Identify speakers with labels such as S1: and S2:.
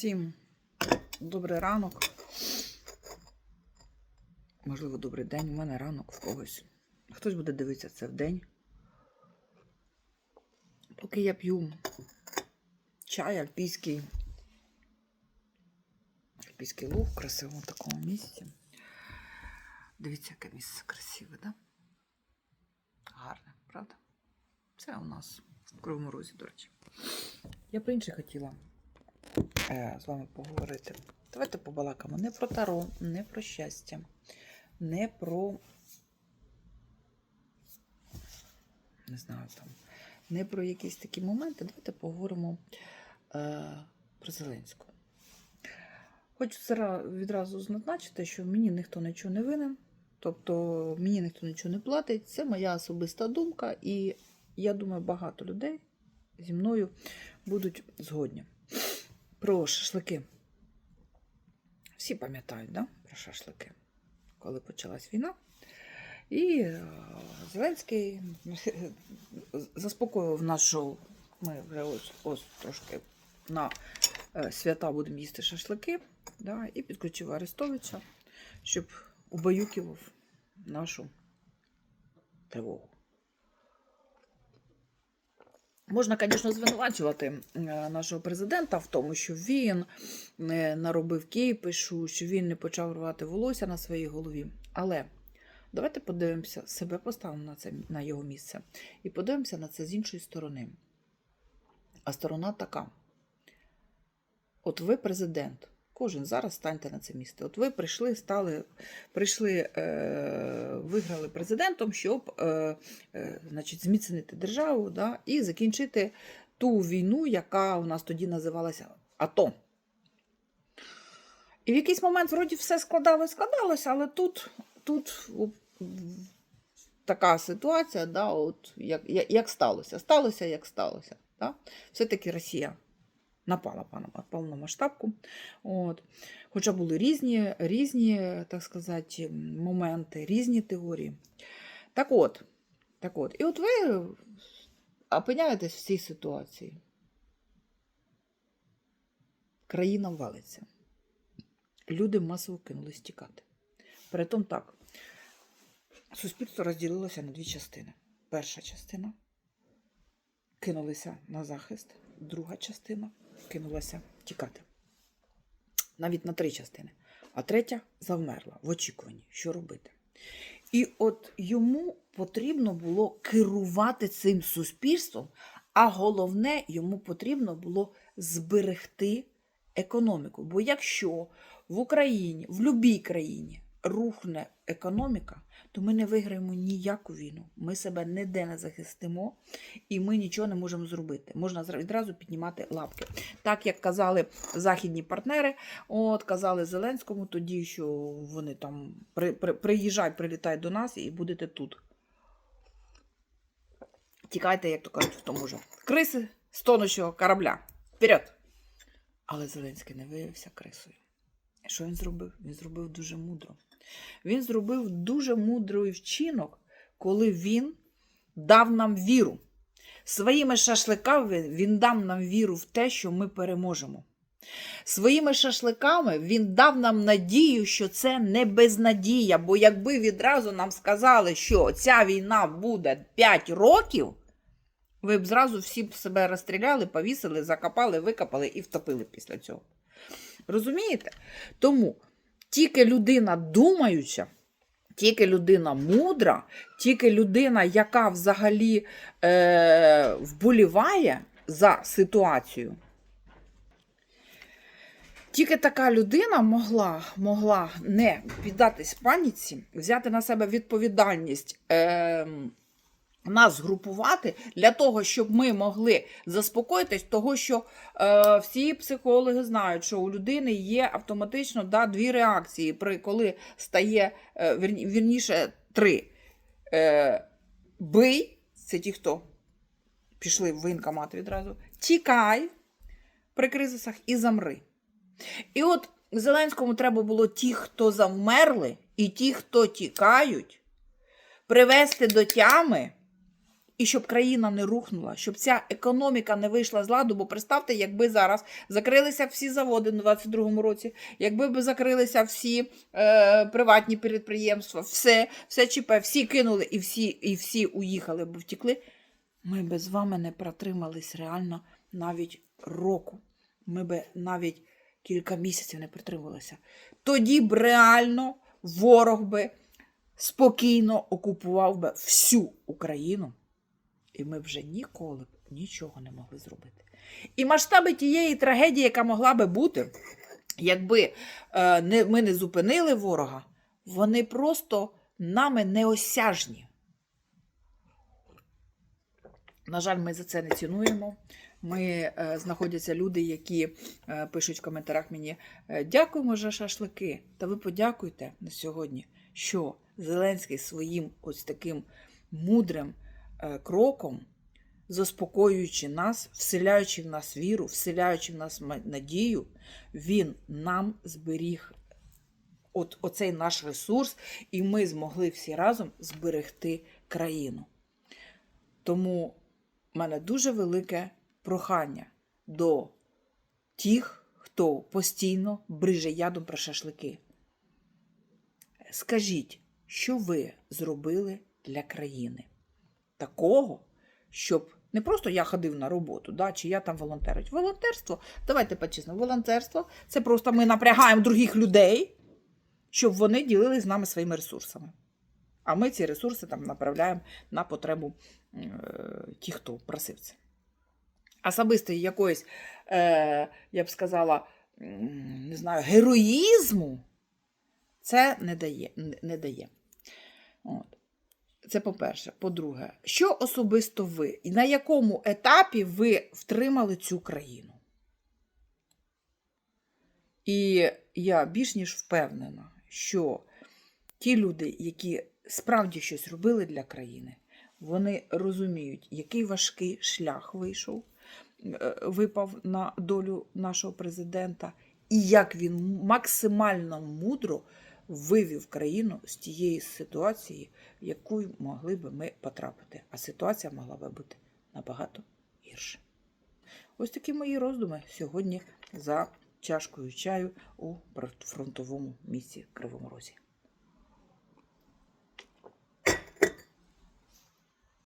S1: Всім добрий ранок. Можливо, добрий день. У мене ранок в когось. Хтось буде дивитися це в день. Поки я п'ю чай альпійський. Альпійський луг в красивому такому місці. Дивіться, яке місце красиве, да? Гарне, правда? Це у нас в Кривому Розі, до речі. Я про інше хотіла з вами поговорити. Давайте побалакаємо не про таро, не про щастя, не про. Не знаю там, не про якісь такі моменти. Давайте поговоримо е, про Зеленського. Хочу відразу зазначити, що мені ніхто нічого не винен, тобто мені ніхто нічого не платить. Це моя особиста думка, і я думаю, багато людей зі мною будуть згодні. Про шашлики. Всі пам'ятають, да? про шашлики, коли почалась війна. І е, Зеленський заспокоював нас, що ми вже ось, ось трошки на е, свята будемо їсти шашлики, да? і підключив Арестовича, щоб убаюкував нашу тривогу. Можна, звісно, звинувачувати е, нашого президента в тому, що він не наробив кейпишу, що він не почав рвати волосся на своїй голові. Але давайте подивимося, себе поставимо на це на його місце і подивимося на це з іншої сторони. А сторона така: от ви президент. Кожен зараз станьте на це місце. От ви прийшли, стали, прийшли, е, виграли президентом, щоб е, е, значить, зміцнити державу да, і закінчити ту війну, яка у нас тоді називалася АТО. І в якийсь момент, вроді, все складалось, складалося, але тут, тут така ситуація, да, от, як, як сталося. Сталося, як сталося. Да? Все-таки Росія напала повномасштабку. От. Хоча були різні, різні, так сказати, моменти, різні теорії. Так от, так от, і от ви опиняєтесь в цій ситуації. Країна валиться. Люди масово кинулись тікати. Притом так, суспільство розділилося на дві частини. Перша частина кинулися на захист, друга частина кинулася тікати. Навіть на три частини. А третя завмерла в очікуванні, що робити. І от йому потрібно було керувати цим суспільством, а головне, йому потрібно було зберегти економіку. Бо якщо в Україні, в будь-якій країні рухне економіка, то ми не виграємо ніяку війну. Ми себе ніде не захистимо і ми нічого не можемо зробити. Можна відразу піднімати лапки. Так як казали західні партнери, от казали Зеленському тоді, що вони там при, при, приїжджають, прилітають до нас і будете тут. Тікайте, як то кажуть, в тому ж. Криси з тонущого корабля. Вперед! Але Зеленський не виявився крисою. Що він зробив? Він зробив дуже мудро. Він зробив дуже мудрий вчинок, коли він дав нам віру. Своїми шашликами він дав нам віру в те, що ми переможемо. Своїми шашликами він дав нам надію, що це не безнадія. Бо якби відразу нам сказали, що ця війна буде 5 років, ви б зразу всі б себе розстріляли, повісили, закопали, викопали і втопили після цього. Розумієте? Тому тільки людина думаюча, тільки людина мудра, тільки людина, яка взагалі е, вболіває за ситуацію. Тільки така людина могла, могла не піддатись паніці, взяти на себе відповідальність. Е, нас згрупувати для того, щоб ми могли заспокоїтись, того що е, всі психологи знають, що у людини є автоматично да, дві реакції, при коли стає е, вірніше три. Е, бий, це ті, хто пішли в воєнкомат відразу, тікай при кризисах і замри. І от Зеленському треба було ті, хто завмерли, і ті, хто тікають, привести до тями і щоб країна не рухнула, щоб ця економіка не вийшла з ладу. Бо представте, якби зараз закрилися всі заводи на 22-му році, якби б закрилися всі е, приватні підприємства, все, все ЧП, всі кинули і всі, і всі уїхали б втікли. Ми би з вами не протримались реально навіть року. Ми би навіть кілька місяців не протрималися. Тоді б реально ворог би спокійно окупував би всю Україну, і ми вже ніколи б нічого не могли зробити. І масштаби тієї трагедії, яка могла би бути, якби е, ми не зупинили ворога, вони просто нами неосяжні. На жаль, ми за це не цінуємо. Ми е, знаходяться люди, які е, пишуть в коментарях мені: дякуємо за шашлики. Та ви подякуйте на сьогодні, що Зеленський своїм ось таким мудрим кроком, заспокоюючи нас, вселяючи в нас віру, вселяючи в нас надію, він нам зберіг от, оцей наш ресурс, і ми змогли всі разом зберегти країну. Тому в мене дуже велике прохання до тих, хто постійно бриже ядом про шашлики. Скажіть, що ви зробили для країни? Такого, щоб не просто я ходив на роботу, да, чи я там волонтерить. Волонтерство, давайте по-чесному, волонтерство це просто ми напрягаємо других людей, щоб вони ділились з нами своїми ресурсами. А ми ці ресурси там направляємо на потребу е, ті, хто просив це. Особистої якоїсь, е, я б сказала, не знаю, героїзму це не дає. Не дає. От. Це по-перше. По-друге, що особисто ви і на якому етапі ви втримали цю країну? І я більш ніж впевнена, що ті люди, які справді щось робили для країни, вони розуміють, який важкий шлях вийшов, е, випав на долю нашого президента, і як він максимально мудро вивів країну з тієї ситуації, в яку могли би ми потрапити. А ситуація могла би бути набагато гірше. Ось такі мої роздуми сьогодні за чашкою чаю у фронтовому місті Кривому Розі.